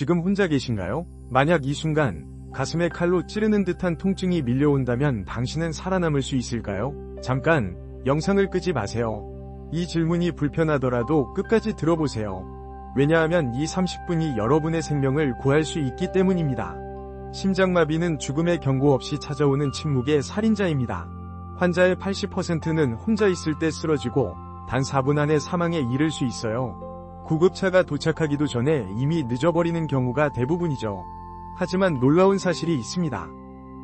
지금 혼자 계신가요? 만약 이 순간 가슴에 칼로 찌르는 듯한 통증이 밀려온다면 당신은 살아남을 수 있을까요? 잠깐 영상을 끄지 마세요. 이 질문이 불편하더라도 끝까지 들어보세요. 왜냐하면 이 30분이 여러분의 생명을 구할 수 있기 때문입니다. 심장마비는 죽음의 경고 없이 찾아오는 침묵의 살인자입니다. 환자의 80%는 혼자 있을 때 쓰러지고 단 4분 안에 사망에 이를 수 있어요. 구급차가 도착하기도 전에 이미 늦어버리는 경우가 대부분이죠. 하지만 놀라운 사실이 있습니다.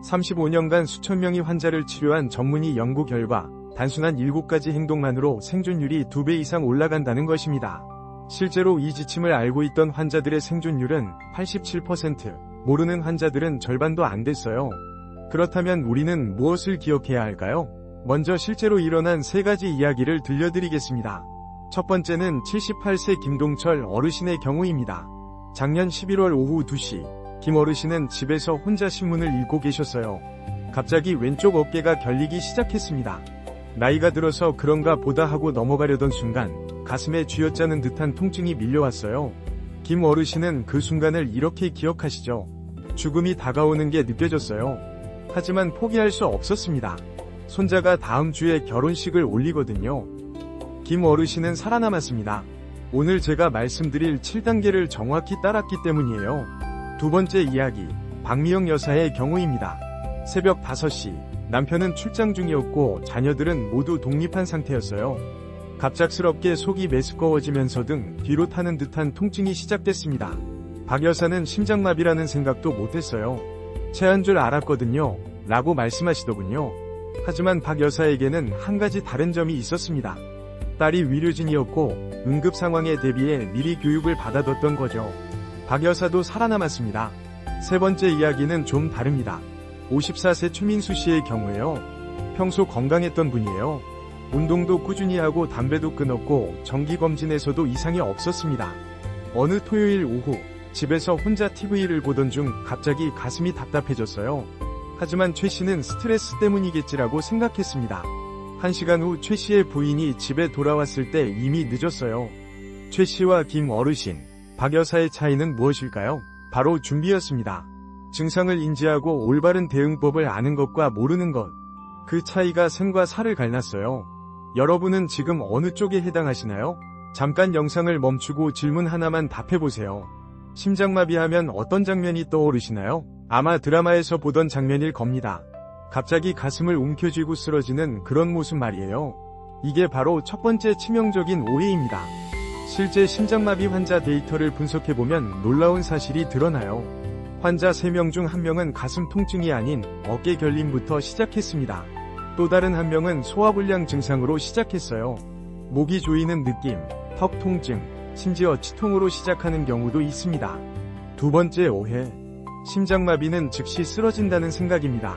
35년간 수천 명의 환자를 치료한 전문의 연구 결과 단순한 7가지 행동만으로 생존율이 2배 이상 올라간다는 것입니다. 실제로 이 지침을 알고 있던 환자들의 생존율은 87%, 모르는 환자들은 절반도 안 됐어요. 그렇다면 우리는 무엇을 기억해야 할까요? 먼저 실제로 일어난 세 가지 이야기를 들려드리겠습니다. 첫 번째는 78세 김동철 어르신의 경우입니다. 작년 11월 오후 2시, 김 어르신은 집에서 혼자 신문을 읽고 계셨어요. 갑자기 왼쪽 어깨가 결리기 시작했습니다. 나이가 들어서 그런가 보다 하고 넘어가려던 순간 가슴에 쥐어짜는 듯한 통증이 밀려왔어요. 김 어르신은 그 순간을 이렇게 기억하시죠. 죽음이 다가오는 게 느껴졌어요. 하지만 포기할 수 없었습니다. 손자가 다음 주에 결혼식을 올리거든요. 김 어르신은 살아남았습니다. 오늘 제가 말씀드릴 7단계를 정확히 따랐기 때문이에요. 두 번째 이야기, 박미영 여사의 경우입니다. 새벽 5시, 남편은 출장 중이었고 자녀들은 모두 독립한 상태였어요. 갑작스럽게 속이 메스꺼워지면서 등 뒤로 타는 듯한 통증이 시작됐습니다. 박 여사는 심장마비라는 생각도 못했어요. 체한 줄 알았거든요. 라고 말씀하시더군요. 하지만 박 여사에게는 한 가지 다른 점이 있었습니다. 딸이 위료진이었고 응급 상황에 대비해 미리 교육을 받아뒀던 거죠. 박 여사도 살아남았습니다. 세 번째 이야기는 좀 다릅니다. 54세 최민수 씨의 경우에요. 평소 건강했던 분이에요. 운동도 꾸준히 하고 담배도 끊었고 정기검진에서도 이상이 없었습니다. 어느 토요일 오후 집에서 혼자 TV를 보던 중 갑자기 가슴이 답답해졌어요. 하지만 최 씨는 스트레스 때문이겠지라고 생각했습니다. 한 시간 후 최 씨의 부인이 집에 돌아왔을 때 이미 늦었어요. 최 씨와 김 어르신, 박 여사의 차이는 무엇일까요? 바로 준비였습니다. 증상을 인지하고 올바른 대응법을 아는 것과 모르는 것. 그 차이가 생과 사를 갈랐어요. 여러분은 지금 어느 쪽에 해당하시나요? 잠깐 영상을 멈추고 질문 하나만 답해보세요. 심장마비 하면 어떤 장면이 떠오르시나요? 아마 드라마에서 보던 장면일 겁니다. 갑자기 가슴을 움켜쥐고 쓰러지는 그런 모습 말이에요. 이게 바로 첫 번째 치명적인 오해입니다. 실제 심장마비 환자 데이터를 분석해보면 놀라운 사실이 드러나요. 환자 3명 중 1명은 가슴 통증이 아닌 어깨 결림부터 시작했습니다. 또 다른 한 명은 소화불량 증상으로 시작했어요. 목이 조이는 느낌, 턱 통증, 심지어 치통으로 시작하는 경우도 있습니다. 두 번째 오해. 심장마비는 즉시 쓰러진다는 생각입니다.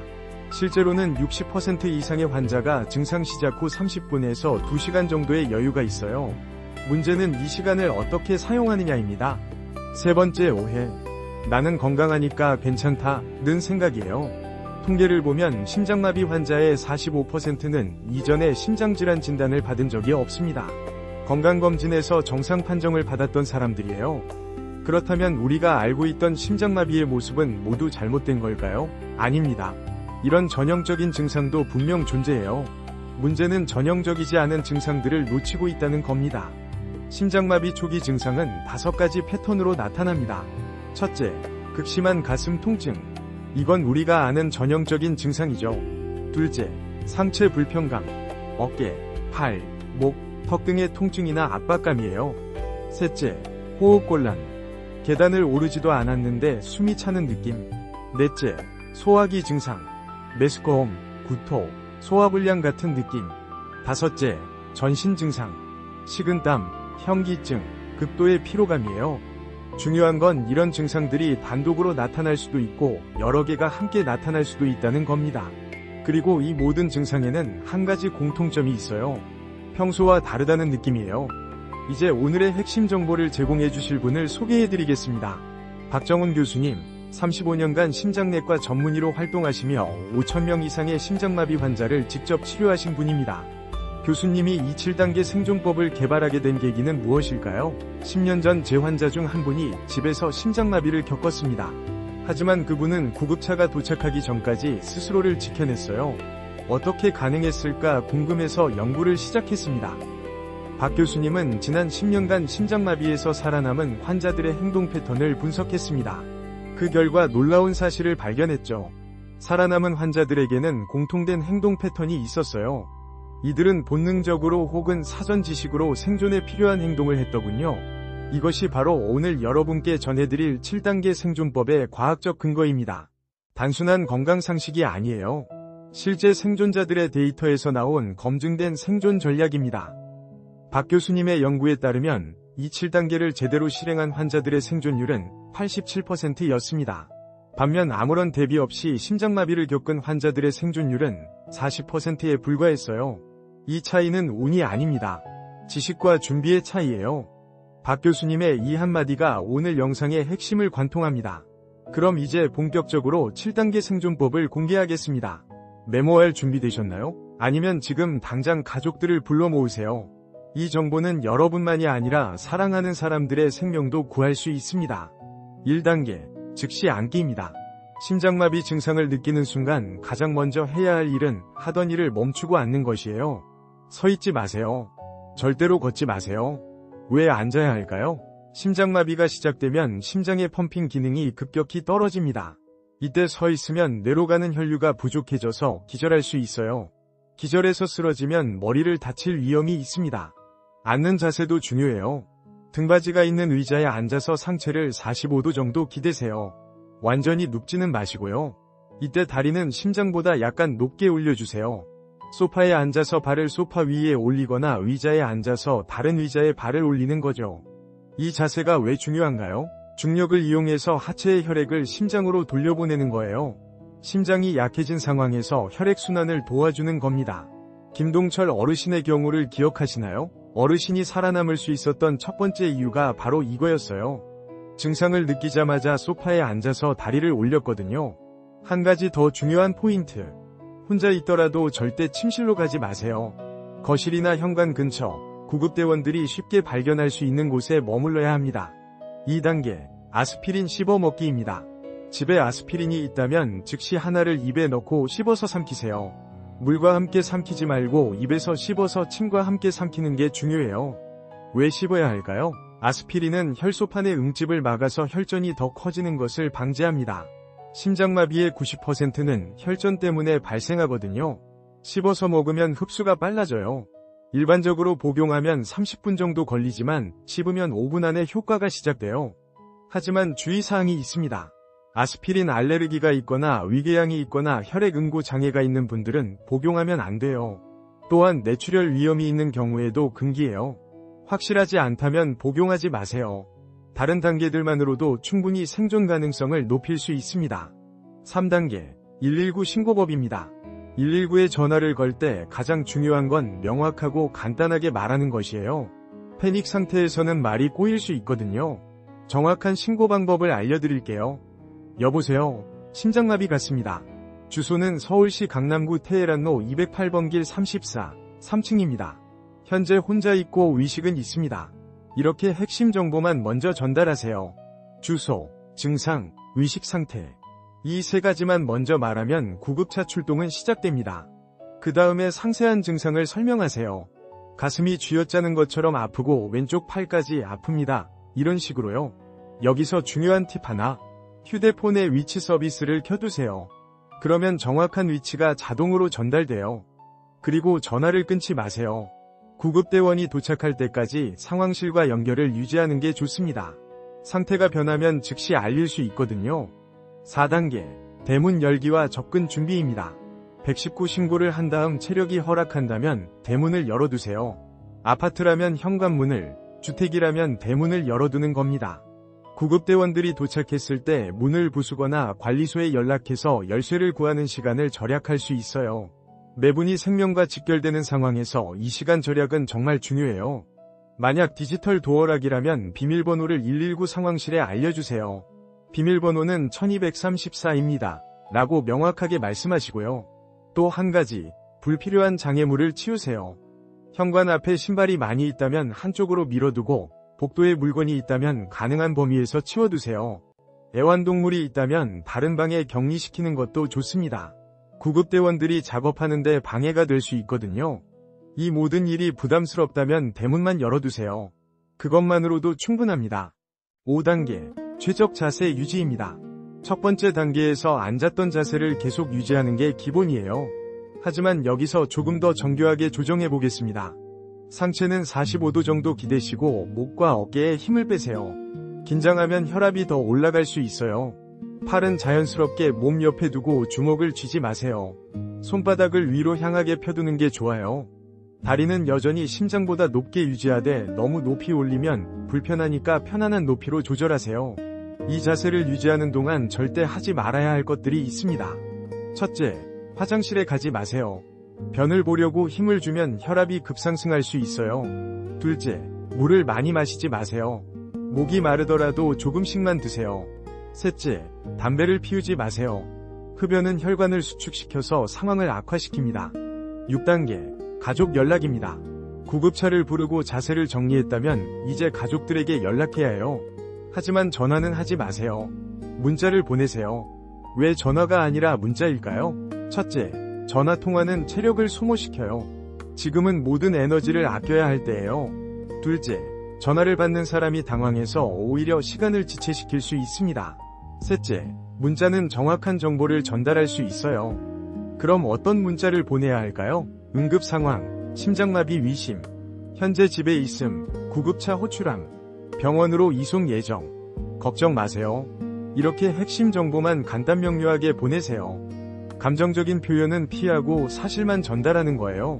실제로는 60% 이상의 환자가 증상 시작 후 30분에서 2시간 정도의 여유가 있어요. 문제는 이 시간을 어떻게 사용하느냐입니다. 세 번째 오해. 나는 건강하니까 괜찮다 는 생각이에요. 통계를 보면 심장마비 환자의 45%는 이전에 심장질환 진단을 받은 적이 없습니다. 건강검진에서 정상 판정을 받았던 사람들이에요. 그렇다면 우리가 알고 있던 심장마비의 모습은 모두 잘못된 걸까요? 아닙니다. 이런 전형적인 증상도 분명 존재해요. 문제는 전형적이지 않은 증상들을 놓치고 있다는 겁니다. 심장마비 초기 증상은 다섯 가지 패턴으로 나타납니다. 첫째, 극심한 가슴 통증. 이건 우리가 아는 전형적인 증상이죠. 둘째, 상체 불편감. 어깨, 팔, 목, 턱 등의 통증이나 압박감이에요. 셋째, 호흡곤란. 계단을 오르지도 않았는데 숨이 차는 느낌. 넷째, 소화기 증상. 메스꺼움, 구토, 소화불량 같은 느낌. 다섯째, 전신 증상. 식은땀, 현기증, 극도의 피로감이에요. 중요한 건 이런 증상들이 단독으로 나타날 수도 있고 여러 개가 함께 나타날 수도 있다는 겁니다. 그리고 이 모든 증상에는 한 가지 공통점이 있어요. 평소와 다르다는 느낌이에요. 이제 오늘의 핵심 정보를 제공해 주실 분을 소개해 드리겠습니다. 박정훈 교수님, 35년간 심장내과 전문의로 활동하시며 5천명 이상의 심장마비 환자를 직접 치료하신 분입니다. 교수님이 이 7단계 생존법을 개발하게 된 계기는 무엇일까요? 10년 전 제 환자 중 한 분이 집에서 심장마비를 겪었습니다. 하지만 그분은 구급차가 도착하기 전까지 스스로를 지켜냈어요. 어떻게 가능했을까 궁금해서 연구를 시작했습니다. 박 교수님은 지난 10년간 심장마비에서 살아남은 환자들의 행동 패턴을 분석했습니다. 그 결과 놀라운 사실을 발견했죠. 살아남은 환자들에게는 공통된 행동 패턴이 있었어요. 이들은 본능적으로 혹은 사전 지식으로 생존에 필요한 행동을 했더군요. 이것이 바로 오늘 여러분께 전해드릴 7단계 생존법의 과학적 근거입니다. 단순한 건강 상식이 아니에요. 실제 생존자들의 데이터에서 나온 검증된 생존 전략입니다. 박 교수님의 연구에 따르면 이 7단계를 제대로 실행한 환자들의 생존율은 87%였습니다. 반면 아무런 대비 없이 심장마비를 겪은 환자들의 생존율은 40%에 불과했어요. 이 차이는 운이 아닙니다. 지식과 준비의 차이예요. 박 교수님의 이 한마디가 오늘 영상의 핵심을 관통합니다. 그럼 이제 본격적으로 7단계 생존법을 공개하겠습니다. 메모할 준비되셨나요? 아니면 지금 당장 가족들을 불러 모으세요. 이 정보는 여러분만이 아니라 사랑하는 사람들의 생명도 구할 수 있습니다. 1단계, 즉시 앉기입니다. 심장마비 증상을 느끼는 순간 가장 먼저 해야 할 일은 하던 일을 멈추고 앉는 것이에요. 서 있지 마세요. 절대로 걷지 마세요. 왜 앉아야 할까요? 심장마비가 시작되면 심장의 펌핑 기능이 급격히 떨어집니다. 이때 서 있으면 뇌로 가는 혈류가 부족해져서 기절할 수 있어요. 기절해서 쓰러지면 머리를 다칠 위험이 있습니다. 앉는 자세도 중요해요. 등받이가 있는 의자에 앉아서 상체를 45도 정도 기대세요. 완전히 눕지는 마시고요. 이때 다리는 심장보다 약간 높게 올려주세요. 소파에 앉아서 발을 소파 위에 올리거나 의자에 앉아서 다른 의자에 발을 올리는 거죠. 이 자세가 왜 중요한가요? 중력을 이용해서 하체의 혈액을 심장으로 돌려보내는 거예요. 심장이 약해진 상황에서 혈액순환을 도와주는 겁니다. 김동철 어르신의 경우를 기억하시나요? 어르신이 살아남을 수 있었던 첫 번째 이유가 바로 이거였어요. 증상을 느끼자마자 소파에 앉아서 다리를 올렸거든요. 한 가지 더 중요한 포인트. 혼자 있더라도 절대 침실로 가지 마세요. 거실이나 현관 근처, 구급대원들이 쉽게 발견할 수 있는 곳에 머물러야 합니다. 2단계 아스피린 씹어 먹기입니다. 집에 아스피린이 있다면 즉시 하나를 입에 넣고 씹어서 삼키세요. 물과 함께 삼키지 말고 입에서 씹어서 침과 함께 삼키는 게 중요해요. 왜 씹어야 할까요? 아스피린은 혈소판의 응집을 막아서 혈전이 더 커지는 것을 방지합니다. 심장마비의 90%는 혈전 때문에 발생하거든요. 씹어서 먹으면 흡수가 빨라져요. 일반적으로 복용하면 30분 정도 걸리지만 씹으면 5분 안에 효과가 시작돼요. 하지만 주의사항이 있습니다. 아스피린 알레르기가 있거나 위궤양이 있거나 혈액 응고 장애가 있는 분들은 복용하면 안 돼요. 또한 뇌출혈 위험이 있는 경우에도 금기예요. 확실하지 않다면 복용하지 마세요. 다른 단계들만으로도 충분히 생존 가능성을 높일 수 있습니다. 3단계 119 신고법입니다. 119에 전화를 걸 때 가장 중요한 건 명확하고 간단하게 말하는 것이에요. 패닉 상태에서는 말이 꼬일 수 있거든요. 정확한 신고 방법을 알려드릴게요. 여보세요. 심장마비 같습니다. 주소는 서울시 강남구 테헤란로 208번 길 34, 3층입니다. 현재 혼자 있고 의식은 있습니다. 이렇게 핵심 정보만 먼저 전달하세요. 주소, 증상, 의식 상태. 이 세 가지만 먼저 말하면 구급차 출동은 시작됩니다. 그 다음에 상세한 증상을 설명하세요. 가슴이 쥐어짜는 것처럼 아프고 왼쪽 팔까지 아픕니다. 이런 식으로요. 여기서 중요한 팁 하나. 휴대폰의 위치 서비스를 켜두세요. 그러면 정확한 위치가 자동으로 전달돼요. 그리고 전화를 끊지 마세요. 구급대원이 도착할 때까지 상황실과 연결을 유지하는 게 좋습니다. 상태가 변하면 즉시 알릴 수 있거든요. 4단계 대문 열기와 접근 준비입니다. 119 신고를 한 다음 체력이 허락한다면 대문을 열어두세요. 아파트라면 현관문을, 주택이라면 대문을 열어두는 겁니다. 구급대원들이 도착했을 때 문을 부수거나 관리소에 연락해서 열쇠를 구하는 시간을 절약할 수 있어요. 매분이 생명과 직결되는 상황에서 이 시간 절약은 정말 중요해요. 만약 디지털 도어락이라면 비밀번호를 119 상황실에 알려주세요. 비밀번호는 1234입니다. 라고 명확하게 말씀하시고요. 또 한 가지, 불필요한 장애물을 치우세요. 현관 앞에 신발이 많이 있다면 한쪽으로 밀어두고 복도에 물건이 있다면 가능한 범위에서 치워두세요. 애완동물이 있다면 다른 방에 격리시키는 것도 좋습니다. 구급대원들이 작업하는데 방해가 될 수 있거든요. 이 모든 일이 부담스럽다면 대문만 열어두세요. 그것만으로도 충분합니다. 5단계 최적 자세 유지입니다. 첫 번째 단계에서 앉았던 자세를 계속 유지하는 게 기본이에요. 하지만 여기서 조금 더 정교하게 조정해 보겠습니다. 상체는 45도 정도 기대시고 목과 어깨에 힘을 빼세요. 긴장하면 혈압이 더 올라갈 수 있어요. 팔은 자연스럽게 몸 옆에 두고 주먹을 쥐지 마세요. 손바닥을 위로 향하게 펴두는 게 좋아요. 다리는 여전히 심장보다 높게 유지하되 너무 높이 올리면 불편하니까 편안한 높이로 조절하세요. 이 자세를 유지하는 동안 절대 하지 말아야 할 것들이 있습니다. 첫째, 화장실에 가지 마세요. 변을 보려고 힘을 주면 혈압이 급상승할 수 있어요. 둘째, 물을 많이 마시지 마세요. 목이 마르더라도 조금씩만 드세요. 셋째, 담배를 피우지 마세요. 흡연은 혈관을 수축시켜서 상황을 악화시킵니다. 6단계, 가족 연락입니다. 구급차를 부르고 자세를 정리했다면 이제 가족들에게 연락해야 해요. 하지만 전화는 하지 마세요. 문자를 보내세요. 왜 전화가 아니라 문자일까요? 첫째, 전화 통화는 체력을 소모시켜요. 지금은 모든 에너지를 아껴야 할 때예요. 둘째, 전화를 받는 사람이 당황해서 오히려 시간을 지체시킬 수 있습니다. 셋째, 문자는 정확한 정보를 전달할 수 있어요. 그럼 어떤 문자를 보내야 할까요? 응급 상황, 심장마비 위심, 현재 집에 있음, 구급차 호출함, 병원으로 이송 예정. 걱정 마세요. 이렇게 핵심 정보만 간단 명료하게 보내세요. 감정적인 표현은 피하고 사실만 전달하는 거예요.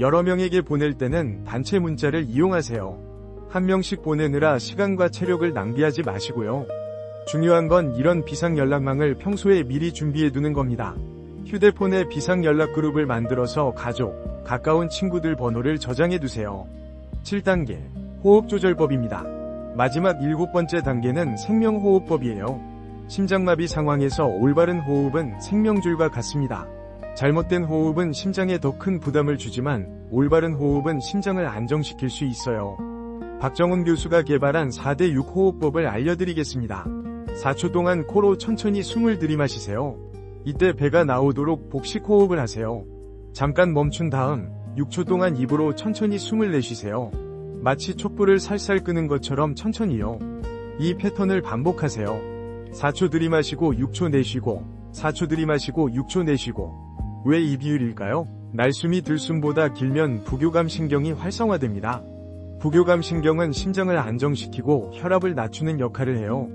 여러 명에게 보낼 때는 단체 문자를 이용하세요. 한 명씩 보내느라 시간과 체력을 낭비하지 마시고요. 중요한 건 이런 비상 연락망을 평소에 미리 준비해 두는 겁니다. 휴대폰에 비상 연락 그룹을 만들어서 가족, 가까운 친구들 번호를 저장해 두세요. 7단계 호흡 조절법입니다. 마지막 일곱 번째 단계는 생명호흡법이에요. 심장마비 상황에서 올바른 호흡은 생명줄과 같습니다. 잘못된 호흡은 심장에 더 큰 부담을 주지만 올바른 호흡은 심장을 안정시킬 수 있어요. 박정훈 교수가 개발한 4대 6 호흡법을 알려드리겠습니다. 4초 동안 코로 천천히 숨을 들이마시세요. 이때 배가 나오도록 복식 호흡을 하세요. 잠깐 멈춘 다음 6초 동안 입으로 천천히 숨을 내쉬세요. 마치 촛불을 살살 끄는 것처럼 천천히요. 이 패턴을 반복하세요. 4초 들이마시고 6초 내쉬고 4초 들이마시고 6초 내쉬고 왜 이 비율일까요? 날숨이 들숨보다 길면 부교감 신경이 활성화됩니다. 부교감 신경은 심장을 안정시키고 혈압을 낮추는 역할을 해요.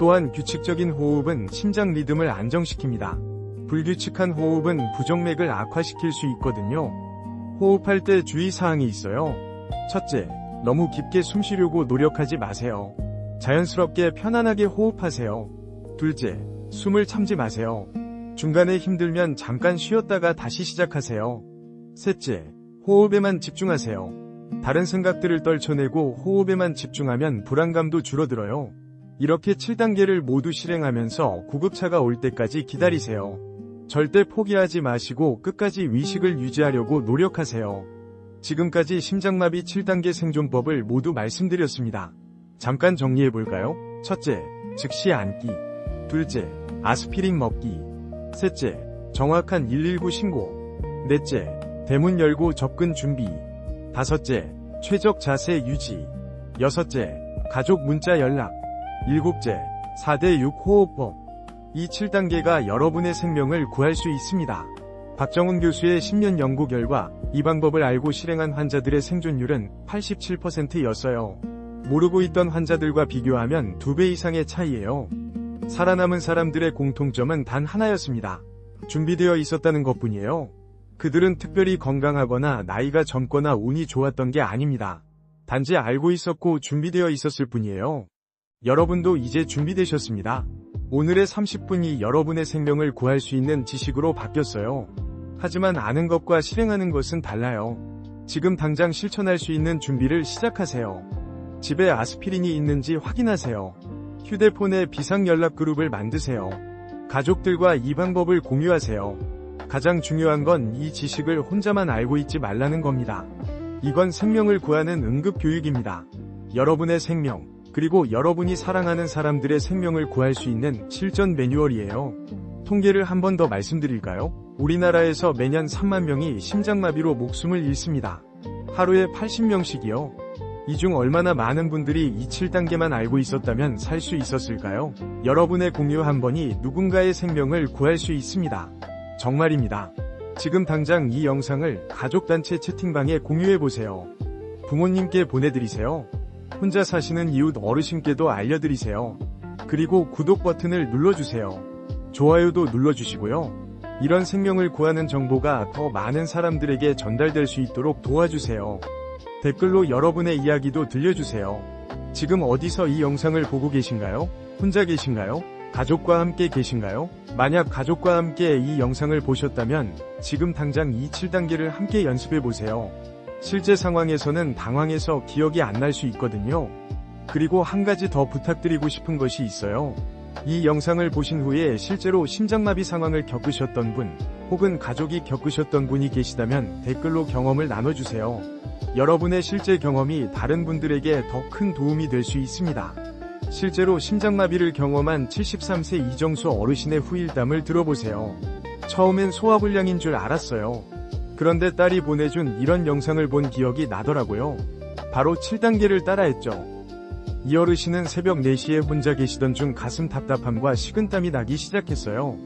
또한 규칙적인 호흡은 심장 리듬을 안정시킵니다. 불규칙한 호흡은 부정맥을 악화시킬 수 있거든요. 호흡할 때 주의사항이 있어요. 첫째, 너무 깊게 숨 쉬려고 노력하지 마세요. 자연스럽게 편안하게 호흡하세요. 둘째, 숨을 참지 마세요. 중간에 힘들면 잠깐 쉬었다가 다시 시작하세요. 셋째, 호흡에만 집중하세요. 다른 생각들을 떨쳐내고 호흡에만 집중하면 불안감도 줄어들어요. 이렇게 7단계를 모두 실행하면서 구급차가 올 때까지 기다리세요. 절대 포기하지 마시고 끝까지 위식을 유지하려고 노력하세요. 지금까지 심장마비 7단계 생존법을 모두 말씀드렸습니다. 잠깐 정리해볼까요? 첫째, 즉시 앉기. 둘째, 아스피린 먹기. 셋째, 정확한 119 신고. 넷째, 대문 열고 접근 준비. 다섯째, 최적 자세 유지. 여섯째, 가족 문자 연락. 일곱째, 4대6 호흡법. 이 7단계가 여러분의 생명을 구할 수 있습니다. 박정훈 교수의 10년 연구 결과 이 방법을 알고 실행한 환자들의 생존율은 87%였어요. 모르고 있던 환자들과 비교하면 2배 이상의 차이예요. 살아남은 사람들의 공통점은 단 하나였습니다. 준비되어 있었다는 것 뿐이에요. 그들은 특별히 건강하거나 나이가 젊거나 운이 좋았던 게 아닙니다. 단지 알고 있었고 준비되어 있었을 뿐이에요. 여러분도 이제 준비되셨습니다. 오늘의 30분이 여러분의 생명을 구할 수 있는 지식으로 바뀌었어요. 하지만 아는 것과 실행하는 것은 달라요. 지금 당장 실천할 수 있는 준비를 시작하세요. 집에 아스피린이 있는지 확인하세요. 휴대폰에 비상연락 그룹을 만드세요. 가족들과 이 방법을 공유하세요. 가장 중요한 건 이 지식을 혼자만 알고 있지 말라는 겁니다. 이건 생명을 구하는 응급교육입니다. 여러분의 생명, 그리고 여러분이 사랑하는 사람들의 생명을 구할 수 있는 실전 매뉴얼이에요. 통계를 한 번 더 말씀드릴까요? 우리나라에서 매년 3만 명이 심장마비로 목숨을 잃습니다. 하루에 80명씩이요. 이 중 얼마나 많은 분들이 이 7단계만 알고 있었다면 살 수 있었을까요? 여러분의 공유 한 번이 누군가의 생명을 구할 수 있습니다. 정말입니다. 지금 당장 이 영상을 가족단체 채팅방에 공유해보세요. 부모님께 보내드리세요. 혼자 사시는 이웃 어르신께도 알려드리세요. 그리고 구독 버튼을 눌러주세요. 좋아요도 눌러주시고요. 이런 생명을 구하는 정보가 더 많은 사람들에게 전달될 수 있도록 도와주세요. 댓글로 여러분의 이야기도 들려주세요. 지금 어디서 이 영상을 보고 계신가요? 혼자 계신가요? 가족과 함께 계신가요? 만약 가족과 함께 이 영상을 보셨다면 지금 당장 이 7단계를 함께 연습해 보세요. 실제 상황에서는 당황해서 기억이 안 날 수 있거든요. 그리고 한 가지 더 부탁드리고 싶은 것이 있어요. 이 영상을 보신 후에 실제로 심장마비 상황을 겪으셨던 분, 혹은 가족이 겪으셨던 분이 계시다면 댓글로 경험을 나눠주세요. 여러분의 실제 경험이 다른 분들에게 더 큰 도움이 될 수 있습니다. 실제로 심장마비를 경험한 73세 이정수 어르신의 후일담을 들어보세요. 처음엔 소화불량인 줄 알았어요. 그런데 딸이 보내준 이런 영상을 본 기억이 나더라고요. 바로 7단계를 따라했죠. 이 어르신은 새벽 4시에 혼자 계시던 중 가슴 답답함과 식은땀이 나기 시작했어요.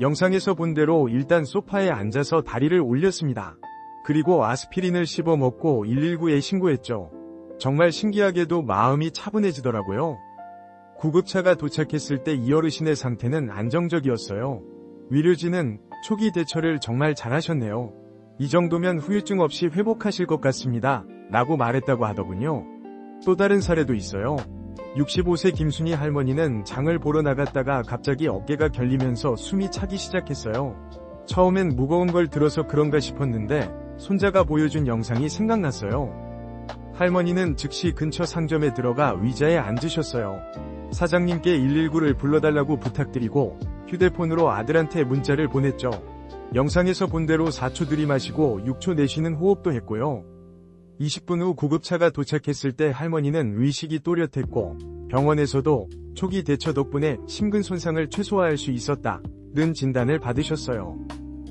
영상에서 본 대로 일단 소파에 앉아서 다리를 올렸습니다. 그리고 아스피린을 씹어 먹고 119에 신고했죠. 정말 신기하게도 마음이 차분해지더라고요. 구급차가 도착했을 때 이 어르신의 상태는 안정적이었어요. 위료진은 초기 대처를 정말 잘하셨네요. 이 정도면 후유증 없이 회복하실 것 같습니다. 라고 말했다고 하더군요. 또 다른 사례도 있어요. 65세 김순희 할머니는 장을 보러 나갔다가 갑자기 어깨가 결리면서 숨이 차기 시작했어요. 처음엔 무거운 걸 들어서 그런가 싶었는데 손자가 보여준 영상이 생각났어요. 할머니는 즉시 근처 상점에 들어가 의자에 앉으셨어요. 사장님께 119를 불러달라고 부탁드리고 휴대폰으로 아들한테 문자를 보냈죠. 영상에서 본 대로 4초 들이마시고 6초 내쉬는 호흡도 했고요. 20분 후 구급차가 도착했을 때 할머니는 의식이 또렷했고 병원에서도 초기 대처 덕분에 심근 손상을 최소화할 수 있었다 는 진단을 받으셨어요.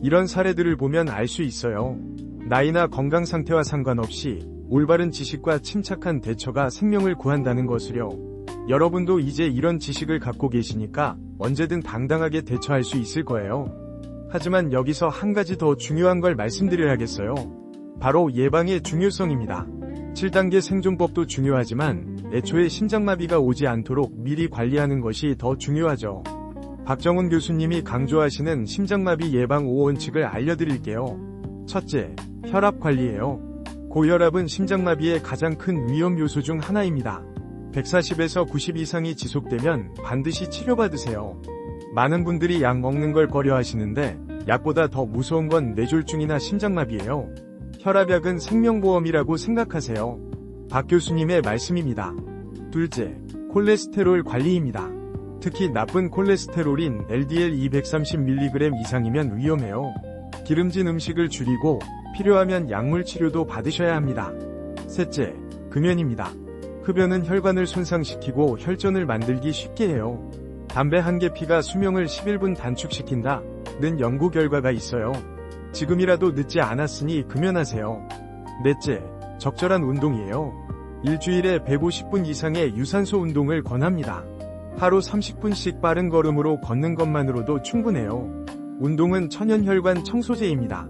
이런 사례들을 보면 알 수 있어요. 나이나 건강 상태와 상관없이 올바른 지식과 침착한 대처가 생명을 구한다는 것을요. 여러분도 이제 이런 지식을 갖고 계시니까 언제든 당당하게 대처할 수 있을 거예요. 하지만 여기서 한 가지 더 중요한 걸 말씀드려야겠어요. 바로 예방의 중요성입니다. 7단계 생존법도 중요하지만 애초에 심장마비가 오지 않도록 미리 관리하는 것이 더 중요하죠. 박정훈 교수님이 강조하시는 심장마비 예방 5원칙을 알려드릴게요. 첫째, 혈압 관리예요. 고혈압은 심장마비의 가장 큰 위험 요소 중 하나입니다. 140에서 90 이상이 지속되면 반드시 치료받으세요. 많은 분들이 약 먹는 걸 꺼려 하시는데 약보다 더 무서운 건 뇌졸중이나 심장마비예요. 혈압약은 생명보험이라고 생각하세요. 박 교수님의 말씀입니다. 둘째, 콜레스테롤 관리입니다. 특히 나쁜 콜레스테롤인 LDL 230mg 이상이면 위험해요. 기름진 음식을 줄이고 필요하면 약물 치료도 받으셔야 합니다. 셋째, 금연입니다. 흡연은 혈관을 손상시키고 혈전을 만들기 쉽게 해요. 담배 한 개 피가 수명을 11분 단축시킨다 는 연구 결과가 있어요. 지금이라도 늦지 않았으니 금연하세요. 넷째, 적절한 운동이에요. 일주일에 150분 이상의 유산소 운동을 권합니다. 하루 30분씩 빠른 걸음으로 걷는 것만으로도 충분해요. 운동은 천연혈관 청소제입니다.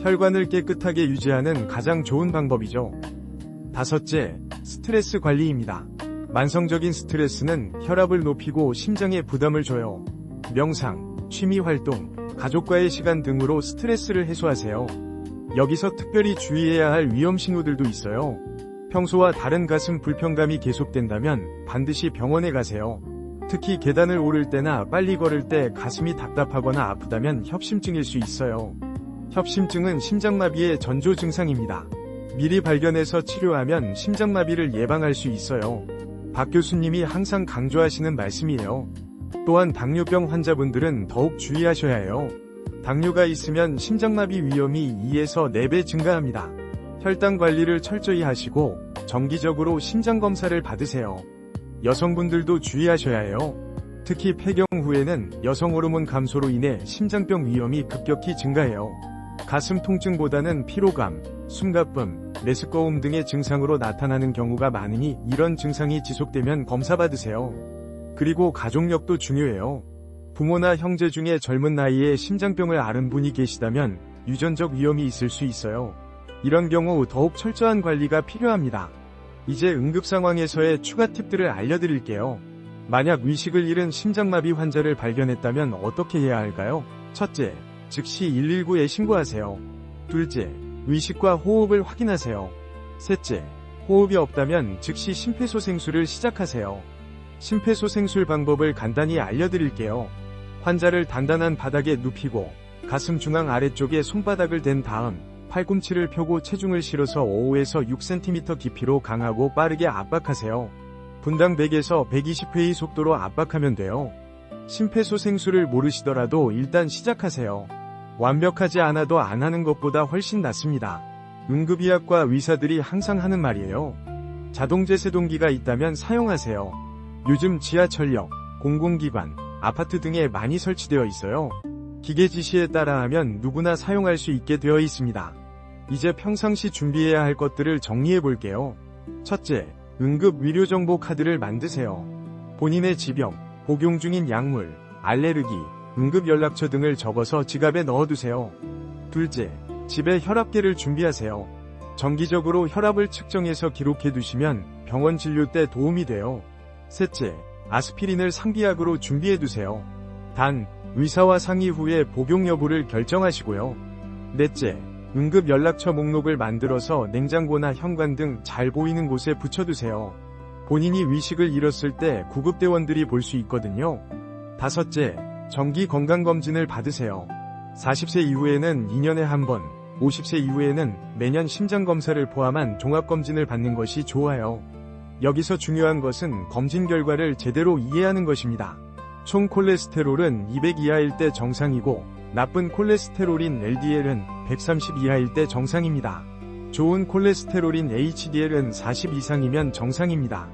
혈관을 깨끗하게 유지하는 가장 좋은 방법이죠. 다섯째, 스트레스 관리입니다. 만성적인 스트레스는 혈압을 높이고 심장에 부담을 줘요. 명상, 취미 활동, 가족과의 시간 등으로 스트레스를 해소하세요. 여기서 특별히 주의해야 할 위험 신호들도 있어요. 평소와 다른 가슴 불편감이 계속된다면 반드시 병원에 가세요. 특히 계단을 오를 때나 빨리 걸을 때 가슴이 답답하거나 아프다면 협심증일 수 있어요. 협심증은 심장마비의 전조 증상입니다. 미리 발견해서 치료하면 심장마비를 예방할 수 있어요. 박 교수님이 항상 강조하시는 말씀이에요. 또한 당뇨병 환자분들은 더욱 주의하셔야 해요. 당뇨가 있으면 심장마비 위험이 2에서 4배 증가합니다. 혈당 관리를 철저히 하시고 정기적으로 심장 검사를 받으세요. 여성분들도 주의하셔야 해요. 특히 폐경 후에는 여성 호르몬 감소로 인해 심장병 위험이 급격히 증가해요. 가슴 통증보다는 피로감, 숨가쁨, 메스꺼움 등의 증상으로 나타나는 경우가 많으니 이런 증상이 지속되면 검사받으세요. 그리고 가족력도 중요해요. 부모나 형제 중에 젊은 나이에 심장병을 앓은 분이 계시다면 유전적 위험이 있을 수 있어요. 이런 경우 더욱 철저한 관리가 필요합니다. 이제 응급 상황에서의 추가 팁들을 알려드릴게요. 만약 위식을 잃은 심장마비 환자를 발견했다면 어떻게 해야 할까요? 첫째, 즉시 119에 신고하세요. 둘째, 위식과 호흡을 확인하세요. 셋째, 호흡이 없다면 즉시 심폐소생술을 시작하세요. 심폐소생술 방법을 간단히 알려드릴게요. 환자를 단단한 바닥에 눕히고 가슴 중앙 아래쪽에 손바닥을 댄 다음 팔꿈치를 펴고 체중을 실어서 5에서 6cm 깊이로 강하고 빠르게 압박하세요. 분당 100에서 120회의 속도로 압박하면 돼요. 심폐소생술을 모르시더라도 일단 시작하세요. 완벽하지 않아도 안 하는 것보다 훨씬 낫습니다. 응급의학과 의사들이 항상 하는 말이에요. 자동제 세동기가 있다면 사용하세요. 요즘 지하철역, 공공기관, 아파트 등에 많이 설치되어 있어요. 기계 지시에 따라하면 누구나 사용할 수 있게 되어 있습니다. 이제 평상시 준비해야 할 것들을 정리해 볼게요. 첫째, 응급 의료 정보 카드를 만드세요. 본인의 지병, 복용 중인 약물, 알레르기, 응급 연락처 등을 적어서 지갑에 넣어두세요. 둘째, 집에 혈압계를 준비하세요. 정기적으로 혈압을 측정해서 기록해 두시면 병원 진료 때 도움이 돼요. 셋째, 아스피린을 상비약으로 준비해 두세요. 단, 의사와 상의 후에 복용 여부를 결정하시고요. 넷째, 응급 연락처 목록을 만들어서 냉장고나 현관 등 잘 보이는 곳에 붙여두세요. 본인이 위식을 잃었을 때 구급대원들이 볼 수 있거든요. 다섯째, 정기 건강검진을 받으세요. 40세 이후에는 2년에 한 번, 50세 이후에는 매년 심장검사를 포함한 종합검진을 받는 것이 좋아요. 여기서 중요한 것은 검진 결과를 제대로 이해하는 것입니다. 총 콜레스테롤은 200 이하일 때 정상이고 나쁜 콜레스테롤인 LDL은 130 이하일 때 정상입니다. 좋은 콜레스테롤인 HDL은 40 이상이면 정상입니다.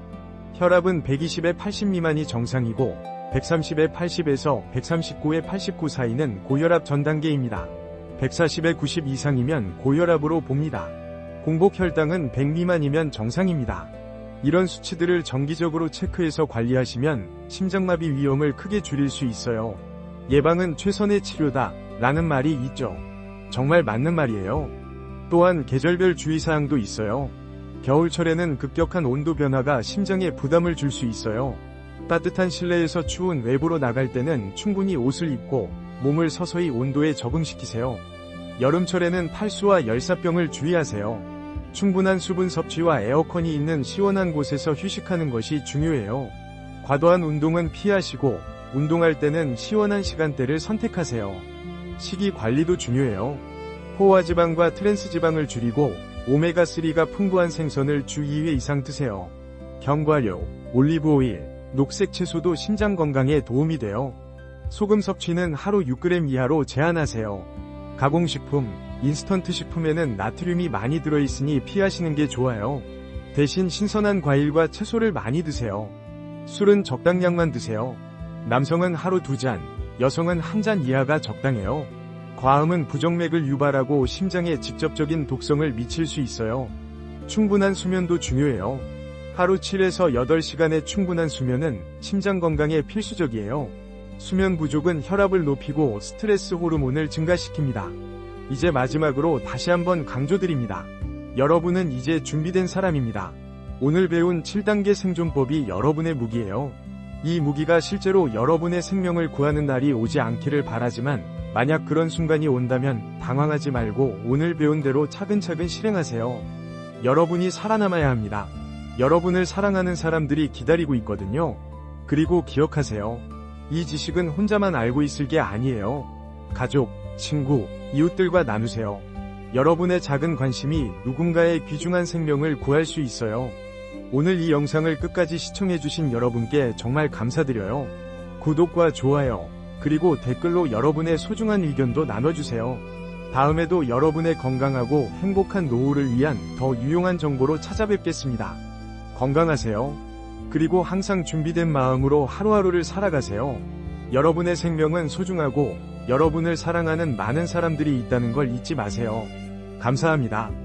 혈압은 120에 80 미만이 정상이고 130에 80에서 139에 89 사이는 고혈압 전 단계입니다. 140에 90 이상이면 고혈압으로 봅니다. 공복 혈당은 100 미만이면 정상입니다. 이런 수치들을 정기적으로 체크해서 관리하시면 심장마비 위험을 크게 줄일 수 있어요. 예방은 최선의 치료다 라는 말이 있죠. 정말 맞는 말이에요. 또한 계절별 주의사항도 있어요. 겨울철에는 급격한 온도 변화가 심장에 부담을 줄 수 있어요. 따뜻한 실내에서 추운 외부로 나갈 때는 충분히 옷을 입고 몸을 서서히 온도에 적응시키세요. 여름철에는 탈수와 열사병을 주의하세요. 충분한 수분 섭취와 에어컨이 있는 시원한 곳에서 휴식하는 것이 중요해요. 과도한 운동은 피하시고 운동할 때는 시원한 시간대를 선택하세요. 식이 관리도 중요해요. 포화지방과 트랜스지방을 줄이고 오메가3가 풍부한 생선을 주 2회 이상 드세요. 견과류, 올리브오일, 녹색 채소도 심장 건강에 도움이 돼요. 소금 섭취는 하루 6g 이하로 제한하세요. 가공식품, 인스턴트 식품에는 나트륨이 많이 들어있으니 피하시는 게 좋아요. 대신 신선한 과일과 채소를 많이 드세요. 술은 적당량만 드세요. 남성은 하루 두 잔, 여성은 한잔 이하가 적당해요. 과음은 부정맥을 유발하고 심장에 직접적인 독성을 미칠 수 있어요. 충분한 수면도 중요해요. 하루 7에서 8시간의 충분한 수면은 심장 건강에 필수적이에요. 수면 부족은 혈압을 높이고 스트레스 호르몬을 증가시킵니다. 이제 마지막으로 다시 한번 강조드립니다. 여러분은 이제 준비된 사람입니다. 오늘 배운 7단계 생존법이 여러분의 무기예요. 이 무기가 실제로 여러분의 생명을 구하는 날이 오지 않기를 바라지만 만약 그런 순간이 온다면 당황하지 말고 오늘 배운 대로 차근차근 실행하세요. 여러분이 살아남아야 합니다. 여러분을 사랑하는 사람들이 기다리고 있거든요. 그리고 기억하세요. 이 지식은 혼자만 알고 있을 게 아니에요. 가족, 친구, 이웃들과 나누세요. 여러분의 작은 관심이 누군가의 귀중한 생명을 구할 수 있어요. 오늘 이 영상을 끝까지 시청해주신 여러분께 정말 감사드려요. 구독과 좋아요, 그리고 댓글로 여러분의 소중한 의견도 나눠주세요. 다음에도 여러분의 건강하고 행복한 노후를 위한 더 유용한 정보로 찾아뵙겠습니다. 건강하세요. 그리고 항상 준비된 마음으로 하루하루를 살아가세요. 여러분의 생명은 소중하고 여러분을 사랑하는 많은 사람들이 있다는 걸 잊지 마세요. 감사합니다.